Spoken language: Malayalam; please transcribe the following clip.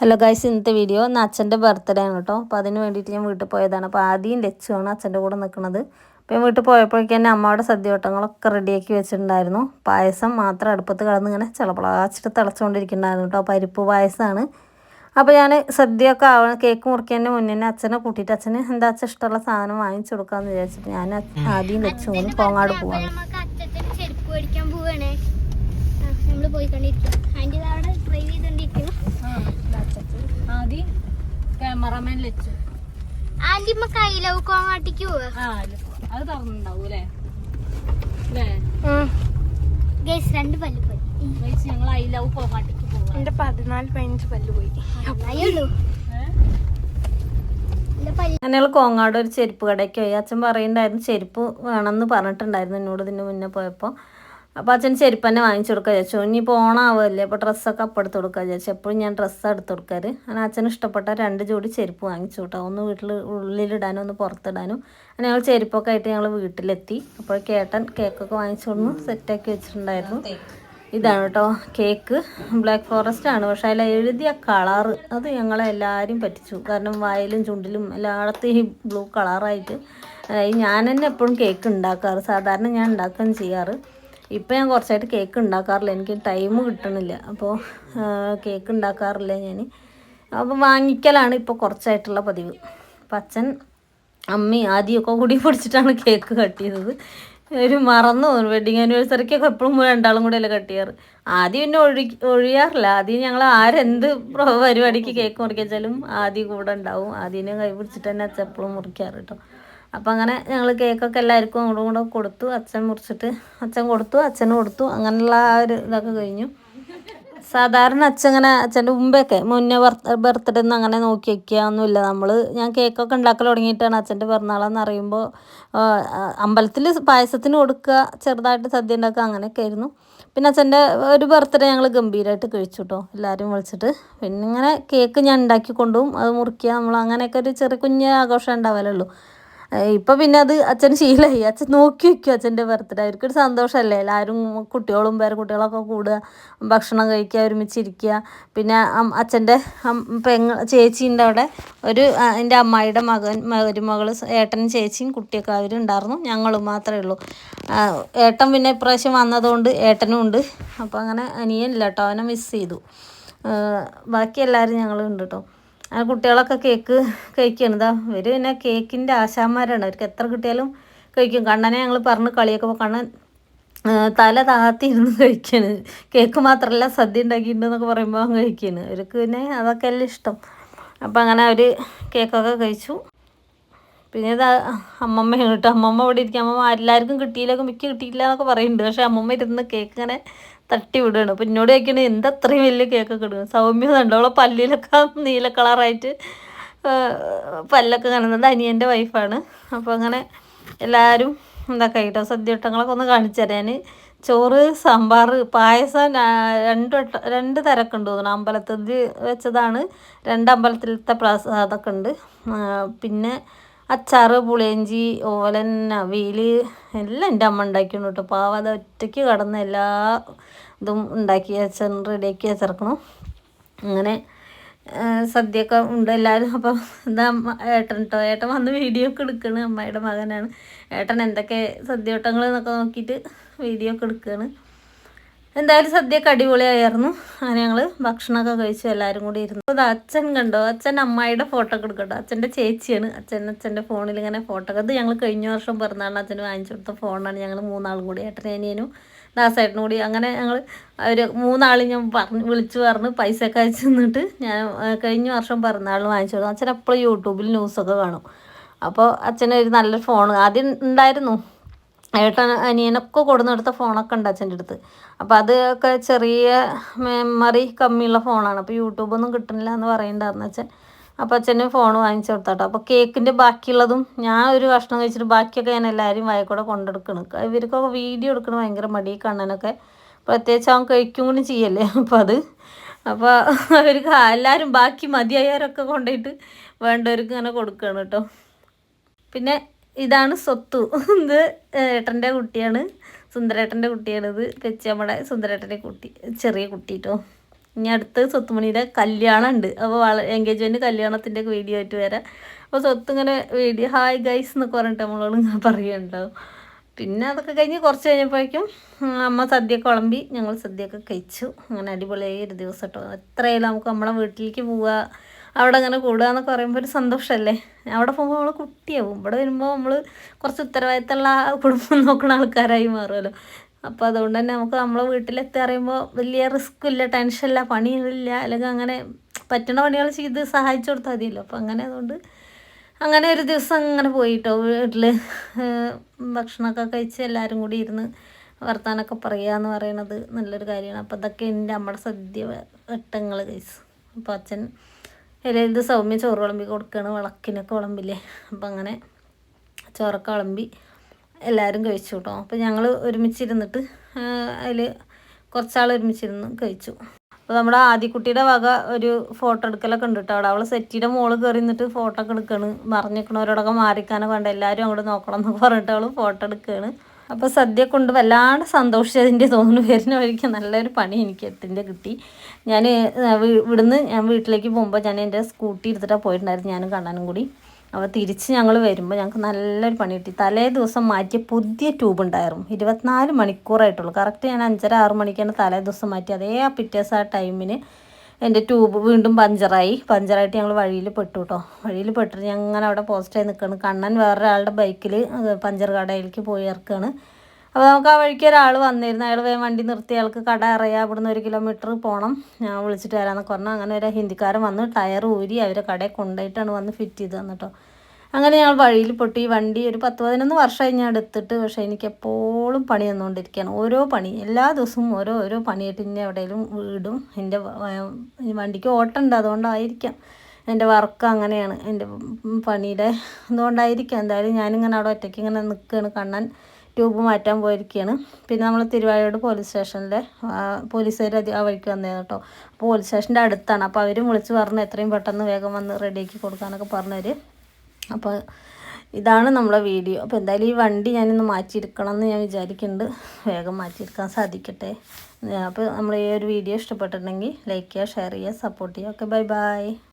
ഹലോ ഗൈസ് ഇന്നത്തെ വീഡിയോ ഇന്ന് അച്ഛന്റെ ബർത്ത്ഡേ ആണ് കേട്ടോ. അപ്പോൾ അതിന് വേണ്ടിയിട്ട് ഞാൻ വീട്ടിൽ പോയതാണ്. അപ്പോൾ ആദ്യം ലച്ചുവാണ് അച്ഛന്റെ കൂടെ നിൽക്കുന്നത്. അപ്പോൾ ഞാൻ വീട്ടിൽ പോയപ്പോഴേക്കും തന്നെ അമ്മയുടെ സദ്യവട്ടങ്ങളൊക്കെ റെഡിയാക്കി വെച്ചിട്ടുണ്ടായിരുന്നു. പായസം മാത്രം അടുപ്പത്ത് കിടന്ന് ഇങ്ങനെ തിളച്ചുകൊണ്ടിരിക്കുന്നുണ്ടായിരുന്നു കേട്ടോ. പരിപ്പ് പായസമാണ്. അപ്പോൾ ഞാൻ സദ്യയൊക്കെ ആവണം കേക്ക് മുറിക്കുന്നതിന് മുന്നേ തന്നെ അച്ഛനെ കൂട്ടിയിട്ട് അച്ഛന് എന്താ അച്ഛൻ ഇഷ്ടമുള്ള സാധനം വാങ്ങിച്ചു കൊടുക്കാമെന്ന് വിചാരിച്ചിട്ട് ഞാൻ ആദ്യം ലച്ചു കൊണ്ട് പോങ്ങാട് പോവാണ് ചെരുപ്പ് മേടിക്കാൻ പോവാണ് നമ്മൾ പോയിക്കൊണ്ടിരിക്കും ആന്റി അവിടെ ഡ്രൈവ് ചെയ്തോണ്ടിരിക്കുന്നു ആദ്യം ക്യാമറമാൻ ലച്ചു ആന്റി ഇമ്മ കയ്യിലവ് കോങ്ങാട്ടിക്ക് പോവാ. ആ അത് തുറന്നുണ്ടാവും അല്ലേ? അല്ലേ? ഗേസ് രണ്ട് പല്ല് പോയി. ഗൈസ് ഞങ്ങൾ ഐ ലവ് കോങ്ങാട്ടിക്ക് പോവാ. എന്റെ പതിനാല് പതിനഞ്ച് പല്ല് പോയി. അയ്യുള്ളൂ ഞങ്ങൾ കോങ്ങാട് ഒരു ചെരുപ്പ് കടയ്ക്ക് പോയി. അച്ഛൻ പറയുന്നുണ്ടായിരുന്നു ചെരുപ്പ് വേണമെന്ന് പറഞ്ഞിട്ടുണ്ടായിരുന്നു. എന്നോട് ഇതിന് മുന്നേ പോയപ്പോൾ അപ്പോൾ അച്ഛൻ ചെരുപ്പ് തന്നെ വാങ്ങിച്ചു കൊടുക്കുക വിചാരിച്ചു. ഇനിയിപ്പോൾ ഓണാവുമല്ലേ അപ്പോൾ ഡ്രസ്സൊക്കെ അപ്പം എടുത്ത് കൊടുക്കുക വിചാരിച്ചു. എപ്പോഴും ഞാൻ ഡ്രസ്സ് എടുത്ത് കൊടുക്കാറ്. അങ്ങനെ അച്ഛന് ഇഷ്ടപ്പെട്ട രണ്ട് ജോഡി ചെരുപ്പ് വാങ്ങിച്ചു കേട്ടോ ഒന്ന് വീട്ടിൽ ഉള്ളിലിടാനും ഒന്ന് പുറത്തിടാനും. അങ്ങനെ ഞങ്ങൾ ചെരുപ്പൊക്കെ ആയിട്ട് ഞങ്ങൾ വീട്ടിലെത്തി. അപ്പോൾ കേട്ടൻ കേക്കൊക്കെ വാങ്ങിച്ചു കൊണ്ട് സെറ്റാക്കി വെച്ചിട്ടുണ്ടായിരുന്നു. ഇതാണ് കേട്ടോ കേക്ക്. ബ്ലാക്ക് ഫോറസ്റ്റ് ആണ്. പക്ഷേ അതിൽ എഴുതിയ കളറ്. അത് ഞങ്ങളെ എല്ലാവരും പറ്റിച്ചു. കാരണം വായിലും ചുണ്ടിലും എല്ലായിടത്തും ഈ ബ്ലൂ കളറായിട്ട്. ഞാൻ തന്നെ എപ്പോഴും കേക്ക് ഉണ്ടാക്കാറ്. സാധാരണ ഞാൻ ഉണ്ടാക്കുകയും ചെയ്യാറ്. ഇപ്പം ഞാൻ കുറച്ചായിട്ട് കേക്ക് ഉണ്ടാക്കാറില്ല എനിക്ക് ടൈം കിട്ടണില്ല. അപ്പോൾ കേക്ക് ഉണ്ടാക്കാറില്ല ഞാൻ അപ്പോൾ വാങ്ങിക്കലാണ് ഇപ്പോൾ കുറച്ചായിട്ടുള്ള പതിവ്. അപ്പം അച്ഛൻ അമ്മയും ആദ്യമൊക്കെ കൂടി പൊടിച്ചിട്ടാണ് കേക്ക് കട്ട് ചെയ്തത്. ഒരു മറന്നു. വെഡിങ് ആനിവേഴ്സറിക്കൊക്കെ എപ്പോഴും രണ്ടാളും കൂടെ അല്ലേ കട്ട് ചെയ്യാറ്. ആദ്യം പിന്നെ ഒഴി ഒഴിയാറില്ല. ആദ്യം ഞങ്ങൾ ആരെന്ത് പ്ര- പരിപാടിക്ക് കേക്ക് മുറിക്കാച്ചാലും ആദ്യം കൂടെ ഉണ്ടാവും. ആദ്യം കൈ പിടിച്ചിട്ട് തന്നെ അച്ഛൻ എപ്പോഴും മുറിക്കാറ് കേട്ടോ അപ്പം അങ്ങനെ ഞങ്ങൾ കേക്കൊക്കെ എല്ലാവർക്കും അങ്ങോട്ടും കൂടെ കൊടുത്തു അച്ഛൻ മുറിച്ചിട്ട് അച്ഛൻ കൊടുത്തു അച്ഛന് കൊടുത്തു അങ്ങനെയുള്ള ആ ഒരു ഇതൊക്കെ കഴിഞ്ഞു. സാധാരണ അച്ഛൻ ഇങ്ങനെ അച്ഛന്റെ മുമ്പൊക്കെ മുന്നേ ബർത്ത്ഡേ ഒന്നും അങ്ങനെ നോക്കി വയ്ക്കുകയൊന്നുമില്ല നമ്മൾ ഞാൻ കേക്കൊക്കെ ഉണ്ടാക്കൽ തുടങ്ങിയിട്ടാണ് അച്ഛന്റെ പിറന്നാളെന്ന് അറിയുമ്പോൾ അമ്പലത്തിൽ പായസത്തിന് കൊടുക്കുക ചെറുതായിട്ട് സദ്യ ഉണ്ടാക്കുക അങ്ങനെയൊക്കെ ആയിരുന്നു. പിന്നെ അച്ഛന്റെ ഒരു ബർത്ത്ഡേ ഞങ്ങൾ ഗംഭീരമായിട്ട് കഴിച്ചു കേട്ടോ എല്ലാവരും വിളിച്ചിട്ട്. പിന്നെ ഇങ്ങനെ കേക്ക് ഞാൻ ഉണ്ടാക്കി കൊണ്ടുപോകും അത് മുറിക്കുക നമ്മൾ അങ്ങനെയൊക്കെ ഒരു ചെറിയ കുഞ്ഞ് ആഘോഷം ഉണ്ടാവലുള്ളൂ. ഇപ്പം പിന്നെ അത് അച്ഛൻ ശീലമായി അച്ഛൻ നോക്കി വെക്കും അച്ഛന്റെ ബർത്ത്ഡേ അവർക്കൊരു സന്തോഷമല്ലേ? എല്ലാവരും കുട്ടികളും പേരെ കുട്ടികളൊക്കെ കൂടുക ഭക്ഷണം കഴിക്കുക ഒരുമിച്ചിരിക്കുക. പിന്നെ അച്ഛന്റെ പെങ്ങ ചേച്ചീന്റെ അവിടെ ഒരു എന്റെ അമ്മായിയുടെ മകൻ മരുമകൾ ഏട്ടനും ചേച്ചിയും കുട്ടിയൊക്കെ അവരുണ്ടായിരുന്നു. ഞങ്ങളും മാത്രമേ ഉള്ളൂ. ഏട്ടൻ പിന്നെ ഇപ്രാവശ്യം വന്നതുകൊണ്ട് ഏട്ടനും ഉണ്ട്. അപ്പോൾ അങ്ങനെ അനിയനില്ല കേട്ടോ. അവനെ മിസ് ചെയ്തു. ബാക്കി എല്ലാവരും ഞങ്ങളുണ്ട് കേട്ടോ. ആ കുട്ടികളൊക്കെ കേക്ക് കഴിക്കുകയാണ് ഇതാ ഇവർ പിന്നെ കേക്കിന്റെ ആശാന്മാരാണ്. അവർക്ക് എത്ര കിട്ടിയാലും കഴിക്കും. കണ്ണനെ ഞങ്ങൾ പറഞ്ഞ് കളിയൊക്കെ കണ്ണൻ തല താത്തിരുന്ന് കഴിക്കാണ്. കേക്ക് മാത്രമല്ല സദ്യ ഉണ്ടാക്കിയിട്ടുണ്ടെന്നൊക്കെ പറയുമ്പോൾ കഴിക്കാണ്. അവർക്ക് പിന്നെ അതൊക്കെ എല്ലാം ഇഷ്ടം. അപ്പം അങ്ങനെ അവർ കേക്കൊക്കെ കഴിച്ചു. പിന്നെ ഇത് അമ്മമ്മ കേട്ടോ അമ്മമ്മ ഇവിടെ ഇരിക്കും. അമ്മമ്മ എല്ലാവർക്കും കിട്ടിയില്ല മിക്ക കിട്ടിയില്ല എന്നൊക്കെ പറയുന്നുണ്ട്. പക്ഷേ അമ്മമ്മ ഇരുന്ന് കേക്ക് ഇങ്ങനെ തട്ടി വിടുകയാണ് അപ്പം എന്നോട് ചോദിക്കണേ എന്താ അത്രയും വലിയ കേക്കൊക്കെ സൗമ്യത സൗമ്യ അവളെ പല്ലിലൊക്കെ നീല കളറായിട്ട് പല്ലൊക്കെ കാണുന്നത് അനിയന്റെ വൈഫാണ് അപ്പോൾ അങ്ങനെ എല്ലാവരും എന്താ കേട്ടോ സദ്യവട്ടങ്ങളൊക്കെ ഒന്ന് കാണിച്ചു തരാൻ ചോറ് സാമ്പാർ പായസം രണ്ട് വട്ട രണ്ട് തരമൊക്കെ ഉണ്ട് തോന്നുന്നു. അമ്പലത്തിൽ വെച്ചതാണ് രണ്ട് അമ്പലത്തിലത്തെ പ്രസാദമൊക്കെ ഉണ്ട്. പിന്നെ അച്ചാറ് പുളിയഞ്ചി ഓലൻ അവിയൽ എല്ലാം എന്റെ അമ്മ ഉണ്ടാക്കിയാണ് കേട്ടോ. പാവ അത് ഒറ്റയ്ക്ക് കടന്ന് എല്ലാ ഇതും ഉണ്ടാക്കി വെച്ച റെഡിയാക്കി വെച്ചിറക്കണം അങ്ങനെ സദ്യയൊക്കെ ഉണ്ട് എല്ലാവരും. അപ്പം അമ്മ ഏട്ടൻ കേട്ടോ ഏട്ടൻ വന്ന് വീഡിയോ ഒക്കെ എടുക്കുകയാണ് അമ്മയുടെ മകനാണ്. ഏട്ടൻ എന്തൊക്കെ സദ്യവട്ടങ്ങൾ എന്നൊക്കെ നോക്കിയിട്ട് വീഡിയോ ഒക്കെ എടുക്കുകയാണ് എന്തായാലും സദ്യയൊക്കെ അടിപൊളിയായിരുന്നു. അങ്ങനെ ഞങ്ങൾ ഭക്ഷണമൊക്കെ കഴിച്ചു എല്ലാവരും കൂടി ഇരുന്നു. അത് അച്ഛൻ കണ്ടോ? അച്ഛൻ അമ്മായിയുടെ ഫോട്ടോ ഒക്കെ എടുക്കട്ടോ. അച്ഛന്റെ ചേച്ചിയാണ്. അച്ഛൻ അച്ഛന്റെ ഫോണിൽ ഇങ്ങനെ ഫോട്ടോ അത് ഞങ്ങൾ കഴിഞ്ഞ വർഷം പിറന്നാളിന് അച്ഛന് വാങ്ങിച്ചു കൊടുത്ത ഫോണാണ് ഞങ്ങൾ മൂന്നാളും കൂടി. ഏട്ടനേനിയനും ദാസേട്ടനും കൂടി. അങ്ങനെ ഞങ്ങൾ അവർ മൂന്നാളും ഞാൻ പറഞ്ഞ് വിളിച്ച് പറഞ്ഞ്. പൈസ ഒക്കെ അയച്ചു തന്നിട്ട് ഞാൻ കഴിഞ്ഞ വർഷം പിറന്നാളിന് വാങ്ങിച്ചു കൊടുത്തു. അച്ഛൻ എപ്പോഴും യൂട്യൂബിൽ ന്യൂസൊക്കെ കാണും. അപ്പോൾ അച്ഛനൊരു നല്ലൊരു ഫോൺ ആദ്യം ഉണ്ടായിരുന്നു. ഏട്ടൻ അനിയനൊക്കെ കൊടുന്നെടുത്ത ഫോണൊക്കെ ഉണ്ട് അച്ഛന്റെ അടുത്ത്. അപ്പോൾ അതൊക്കെ ചെറിയ മെമ്മറി കമ്മിയുള്ള ഫോണാണ്. അപ്പോൾ യൂട്യൂബൊന്നും കിട്ടുന്നില്ല എന്ന് പറയുന്നുണ്ടായിരുന്നു അച്ഛൻ. അപ്പോൾ അച്ഛന് ഫോൺ വാങ്ങിച്ചു കൊടുത്താട്ടോ. അപ്പോൾ കേക്കിന്റെ ബാക്കിയുള്ളതും ഞാൻ ഒരു കഷ്ണം കഴിച്ചിട്ട് ബാക്കിയൊക്കെ ഞാൻ എല്ലാവരും വായിക്കൂടെ കൊണ്ടെടുക്കണം. ഇവർക്കൊക്കെ വീഡിയോ എടുക്കണം ഭയങ്കര മടി കണ്ണനൊക്കെ. പ്രത്യേകിച്ച് അവൻ കഴിക്കും കൂടി ചെയ്യല്ലേ അപ്പോൾ അത്. അപ്പോൾ അവർക്ക് എല്ലാവരും ബാക്കി മതിയായവരൊക്കെ കൊണ്ടുപോയിട്ട് വേണ്ടവർക്ക് ഇങ്ങനെ കൊടുക്കണം കേട്ടോ. പിന്നെ ഇതാണ് സ്വത്തു. ഇത് ഏട്ടന്റെ കുട്ടിയാണ്. സുന്ദരേട്ടന്റെ കുട്ടിയാണിത് നമ്മുടെ സുന്ദരേട്ടന്റെ കുട്ടി ചെറിയ കുട്ടി കേട്ടോ ഇനി അടുത്ത് സ്വത്തുമണിയുടെ കല്യാണം ഉണ്ട് അപ്പോൾ വള എൻഗേജ്മെന്റ് കല്യാണത്തിന്റെ വീഡിയോ ആയിട്ട് വരാം. അപ്പോൾ സ്വത്ത് ഇങ്ങനെ വീഡിയോ ഹായ് ഗൈസ് എന്നൊക്കെ പറഞ്ഞിട്ട് നമ്മളോട് ഇങ്ങനെ പറയുന്നുണ്ടാവും പിന്നെ അതൊക്കെ കഴിഞ്ഞ് കുറച്ച് കഴിഞ്ഞപ്പോഴേക്കും അമ്മ സദ്യ കുളമ്പി ഞങ്ങൾ സദ്യയൊക്കെ കഴിച്ചു. അങ്ങനെ അടിപൊളിയായി ഒരു ദിവസം കേട്ടോ എത്രയായാലും നമുക്ക് നമ്മളെ വീട്ടിലേക്ക് പോവുക അവിടെ അങ്ങനെ കൂടുക എന്നൊക്കെ പറയുമ്പോൾ ഒരു സന്തോഷമല്ലേ അവിടെ പോകുമ്പോൾ നമ്മൾ കുട്ടിയാവും. ഇവിടെ വരുമ്പോൾ നമ്മൾ കുറച്ച് ഉത്തരവാദിത്തമുള്ള കുടുംബം നോക്കുന്ന ആൾക്കാരായി മാറുമല്ലോ അപ്പോൾ അതുകൊണ്ട് തന്നെ നമുക്ക് നമ്മളെ വീട്ടിലെത്തി അറിയുമ്പോൾ വലിയ റിസ്ക് ഇല്ല ടെൻഷനില്ല പണിയില്ല അല്ലെങ്കിൽ അങ്ങനെ പറ്റുന്ന പണികൾ ചെയ്ത് സഹായിച്ചു കൊടുത്താൽ മതിയല്ലോ. അപ്പോൾ അങ്ങനെ അതുകൊണ്ട് അങ്ങനെ ഒരു ദിവസം അങ്ങനെ പോയിട്ടോ വീട്ടിൽ ഭക്ഷണമൊക്കെ കഴിച്ച് എല്ലാവരും കൂടി ഇരുന്ന് വർത്താനൊക്കെ പറയുക എന്ന് പറയുന്നത് നല്ലൊരു കാര്യമാണ് അപ്പോൾ അതൊക്കെ എന്റെ നമ്മുടെ സദ്യ ഘട്ടങ്ങൾ കഴിച്ചു അപ്പോൾ അച്ഛൻ ഇലയിൽ സൗമ്യ ചോറ് വിളമ്പി കൊടുക്കുകയാണ് വിളക്കിനൊക്കെ വിളമ്പില്ലേ. അപ്പം അങ്ങനെ ചോറൊക്കെ വിളമ്പി എല്ലാവരും കഴിച്ചു കേട്ടോ അപ്പോൾ ഞങ്ങൾ ഒരുമിച്ചിരുന്നിട്ട് അതിൽ കുറച്ചാൾ ഒരുമിച്ചിരുന്ന് കഴിച്ചു. അപ്പോൾ നമ്മുടെ ആദ്യക്കുട്ടിയുടെ വക ഒരു ഫോട്ടോ എടുക്കലൊക്കെ ഉണ്ട് കേട്ടോ അവിടെ അവൾ സെറ്റിയുടെ മോൾ കയറി നിന്നിട്ട് ഫോട്ടോ ഒക്കെ എടുക്കുകയാണ് മറിഞ്ഞിക്കണവരോടൊക്കെ മാറിക്കാനൊക്കെ വേണ്ട. എല്ലാവരും അങ്ങോട്ട് നോക്കണം എന്നൊക്കെ പറഞ്ഞിട്ട് അവൾ ഫോട്ടോ എടുക്കുകയാണ് അപ്പോൾ സദ്യ കൊണ്ട് വല്ലാണ്ട് സന്തോഷിച്ചതിന്റെ തോന്നുന്നു വരുന്ന വഴിക്ക് നല്ലൊരു പണി എനിക്ക് എത്തിന്റെ കിട്ടി. ഞാൻ ഇവിടുന്ന് ഞാൻ വീട്ടിലേക്ക് പോകുമ്പോൾ ഞാൻ എന്റെ സ്കൂട്ടി എടുത്തിട്ടാണ് പോയിട്ടുണ്ടായിരുന്നു ഞാനും കാണാനും കൂടി. അപ്പോൾ തിരിച്ച് ഞങ്ങൾ വരുമ്പോൾ ഞങ്ങൾക്ക് നല്ലൊരു പണി കിട്ടി. തലേ ദിവസം മാറ്റിയ പുതിയ ട്യൂബ് ഉണ്ടായിരുന്നു. ഇരുപത്തിനാല് മണിക്കൂറായിട്ടുള്ളൂ. കറക്റ്റ് ഞാൻ അഞ്ചര ആറ് മണിക്കാണ് തലേ ദിവസം മാറ്റി അതേ ആ പിറ്റേസ് ആ ടൈമിന് എന്റെ ട്യൂബ് വീണ്ടും പഞ്ചറായി. പഞ്ചറായിട്ട് ഞങ്ങൾ വഴിയിൽ പെട്ടു കേട്ടോ വഴിയിൽ പെട്ടിട്ട് ഞാൻ അങ്ങനെ അവിടെ പോസ്റ്റായി നിൽക്കുകയാണ് കണ്ണൻ വേറൊരാളുടെ ബൈക്കിൽ പഞ്ചർ കടയിലേക്ക് പോയി ഇറക്കുകയാണ് അപ്പോൾ നമുക്ക് ആ വഴിക്ക് ഒരാൾ വന്നിരുന്നു. അയാൾ വേഗം വണ്ടി നിർത്തി. അയാൾക്ക് കട അറിയാം. ഇവിടുന്ന് ഒരു കിലോമീറ്റർ പോകണം ഞാൻ വിളിച്ചിട്ട് വരാമെന്നൊക്കെ പറഞ്ഞു. അങ്ങനെ ഒരു ഹിന്ദിക്കാരൻ വന്ന് ടയർ ഊരി അവരെ കടയിൽ കൊണ്ടുപോയിട്ടാണ് വന്ന് ഫിറ്റ് ചെയ്ത് തന്നിട്ടോ അങ്ങനെ ഞങ്ങൾ വഴിയിൽ പൊട്ടി വണ്ടി ഒരു പത്ത് പതിനൊന്ന് വർഷമായി ഞാൻ എടുത്തിട്ട് പക്ഷേ എനിക്ക് എപ്പോഴും പണി തന്നുകൊണ്ടിരിക്കുകയാണ്. ഓരോ പണി എല്ലാ ദിവസവും ഓരോ ഓരോ പണിയായിട്ട് ഇന്നെ എവിടെയെങ്കിലും വീടും എന്റെ വണ്ടിക്ക് ഓട്ടമുണ്ട് അതുകൊണ്ടായിരിക്കാം. എന്റെ വർക്ക് അങ്ങനെയാണ് എന്റെ പണിയുടെ അതുകൊണ്ടായിരിക്കാം എന്തായാലും ഞാനിങ്ങനെ അവിടെ ഒറ്റയ്ക്ക് ഇങ്ങനെ നിൽക്കുകയാണ്. കണ്ണൻ ട്യൂബ് മാറ്റാൻ പോയിരിക്കുകയാണ്. പിന്നെ നമ്മൾ തിരുവായൂർ പോലീസ് സ്റ്റേഷനിലെ പോലീസുകാർ ആ വഴിക്ക് വന്നതാണ് കേട്ടോ. പോലീസ് സ്റ്റേഷന്റെ അടുത്താണ്. അപ്പോൾ അവർ വിളിച്ച് പറഞ്ഞു എത്രയും പെട്ടെന്ന് വേഗം വന്ന് റെഡിയാക്കി കൊടുക്കാനൊക്കെ പറഞ്ഞവർ അപ്പോൾ ഇതാണ് നമ്മളെ വീഡിയോ അപ്പോൾ എന്തായാലും ഈ വണ്ടി ഞാനിന്ന് മാറ്റിയെടുക്കണം എന്ന് ഞാൻ വിചാരിക്കുന്നുണ്ട് വേഗം മാറ്റിയെടുക്കാൻ സാധിക്കട്ടെ. അപ്പോൾ നമ്മൾ ഈ ഒരു വീഡിയോ ഇഷ്ടപ്പെട്ടിട്ടുണ്ടെങ്കിൽ ലൈക്ക് ചെയ്യുക ഷെയർ ചെയ്യുക സപ്പോർട്ട് ചെയ്യുക. Okay bye bye